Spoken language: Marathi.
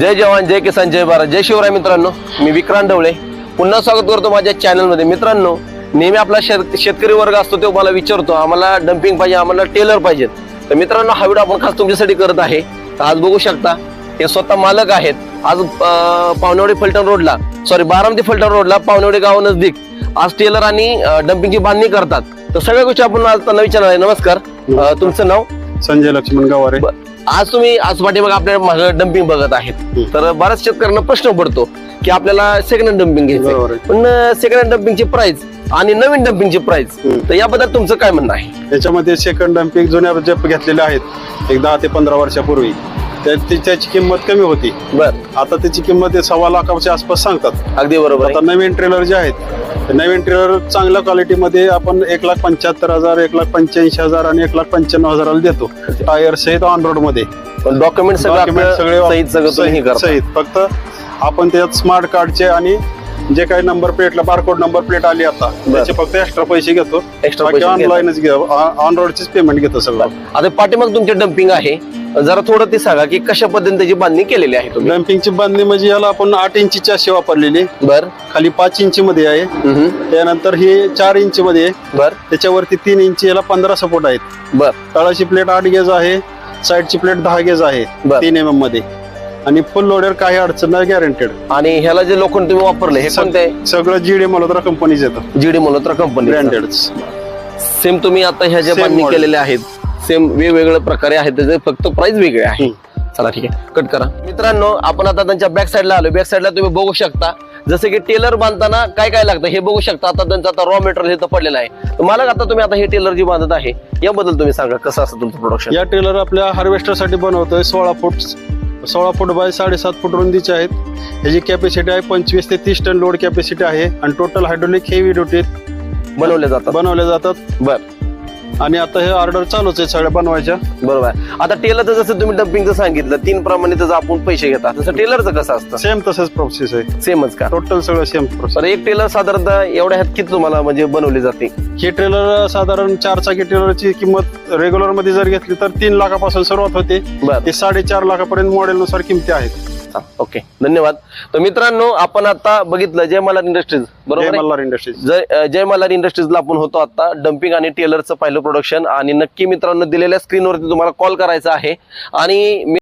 जय जवान जय किसान जय भारत जय शिवराय मित्रांनो मी विक्रांत ढवळे. पुन्हा स्वागत करतो माझ्या चॅनलमध्ये मित्रांनो नेहमी आपला शेत- शेतकरी वर्ग असतो तो मला विचारतो आम्हाला डम्पिंग पाहिजे आम्हाला टेलर पाहिजेत. तर मित्रांनो हा व्हिडिओ आपण खास तुमच्यासाठी करत आहे. तर आज बघू शकता हे स्वतः मालक आहेत. आज अं, पावनेवाडी फलटण रोडला सॉरी बारामती फलटण रोडला पावनेवाडी गाव नजदीक. आज टेलर आणि डम्पिंगची बांधणी करतात. तर सगळ्या गोष्टी आपण आज त्यांना विचारणार आहे. नमस्कार. तुमचं नाव? संजय लक्ष्मण गवारे. आज तुम्ही आज पाठीमाग आपल्या मागे डम्पिंग बघत आहेत. तर बऱ्याच शेतकऱ्यांना प्रश्न पडतो की आपल्याला सेकंड हँड डम्पिंग बरोबर घ्यायचं. पण सेकंड हँड डम्पिंगची प्राइस आणि नवीन डम्पिंगची प्राइस. तर याबद्दल तुमचं काय म्हणणं आहे याच्यामध्ये सेकंड डम्पिंग जुन्या जे घेतलेले आहेत एक दहा ते पंधरा वर्षापूर्वी ती- त्याची किंमत कमी होती. बर. आता त्याची किंमत सव्वा लाखाच्या आसपास सांगतात. अगदी बरोबर आता आहे. नवीन ट्रेलर जे आहेत ते नवीन ट्रेलर चांगल्या क्वालिटीमध्ये आपण एक लाख पंच्याहत्तर हजार एक लाख पंच्याऐंशी हजार आणि एक लाख पंच्याण्णव हजाराला देतो. टायर सहित ऑन रोडमध्ये. पण डॉक्युमेंट सगळं Document आपलं सगळे सहित सगळं तुम्ही हे सहित करता. सहित. फक्त आपण त्यात स्मार्ट कार्डचे आणि जे काही नंबर प्लेटला बारकोड नंबर प्लेट आली आता त्याचे फक्त एक्स्ट्रा पैसे घेतो. Extra बाकी पैसे घेता. ऑनलाईनच घे ऑन रोडचीच पेमेंट घेतो सगळं. आता पाठीमाग तुमचे डम्पिंग आहे. जरा थोडं ते सांगा की कशा पद्धतीने त्याची बांधणी केलेली आहे तुम्ही? डम्पिंगची बांधणी म्हणजे याला आपण आठ इंचीची अशी वापरलेली बर. खाली पाच इंची मध्ये आहे. हम्म. त्यानंतर ही चार इंची मध्ये आहे. बर. त्याच्यावरती तीन इंची याला पंधरा सपोर्ट आहेत. बर. तळाची प्लेट आठ गेज आहे. साईडची प्लेट दहा गेज आहे. बर. तीन एम एममध्ये. आणि फुल लोडर काही अडचण नाही गॅरंटेड आणि ह्याला जे लोखंड तुम्ही वापरले हे कोणते सगळं जीडी मल्होत्रा कंपनीच येतं. GD Malhotra company branded same तुम्ही आता ह्या ज्या Same बांधणी model. केलेल्या आहेत सेम वेगवेगळ्या प्रकारे आहेत त्याचे फक्त प्राइस वेगळे आहे. चला ठीक आहे. कट करा. मित्रांनो आपण आता त्यांच्या बॅक साईडला आलो. बॅक साईडला तुम्ही बघू शकता. जसं की टेलर बांधताना काय काय लागतं हे बघू शकता. आता त्यांचं आता रॉ मटेरियल इथं पडलेलं आहे. तर मला आता तुम्ही आता हे टेलर जी बांधत आहे याबद्दल तुम्ही सांगा कसं असतं तुमचं प्रोडक्शन या ट्रेलर आपल्या हार्वेस्टरसाठी बनवतोय सोळा फूट सोळा फूट बाय साडेसात फूट रुंदीचे आहेत. याची कॅपॅसिटी आहे पंचवीस ते तीस टन लोड कॅपॅसिटी आहे. आणि टोटल हायड्रोलिक हेवी ड्युटी बनवले जातात. बनवल्या जातात. बर. आणि आता हे ऑर्डर चालूच आहे सगळ्या बनवायच्या. बरोबर आहे. आता टेलरचं जसं तुम्ही डम्पिंगचं सांगितलं तीन प्रमाणे त्याचं आपण पैसे घेतात. तसं टेलरचं कसं असतं? सेम तसंच प्रोसेस आहे. सेमच का? टोटल सगळं सेम प्रोसेस तर एक टेलर साधारणतः एवढ्या ह्यात किती तुम्हाला म्हणजे बनवली जाते? हे ट्रेलर साधारण चार चाकी ट्रेलरची किंमत रेग्युलरमध्ये जर घेतली तर तीन लाखापासून सुरुवात होते. बर. ते साडेचार लाखापर्यंत मॉडेलनुसार किमती आहेत. ओके. धन्यवाद. तर मित्रांनो आपण आता बघितलं जय मल्हार इंडस्ट्रीज. जय बरोबर आहे? मल्हार इंडस्ट्रीज. जय जय मल्हार इंडस्ट्रीजला आपण होतो आता. डम्पिंग आणि टेलरचं पहिलं प्रोडक्शन आणि नक्की मित्रांनो दिलेल्या स्क्रीनवरती तुम्हाला कॉल करायचा आहे. आणि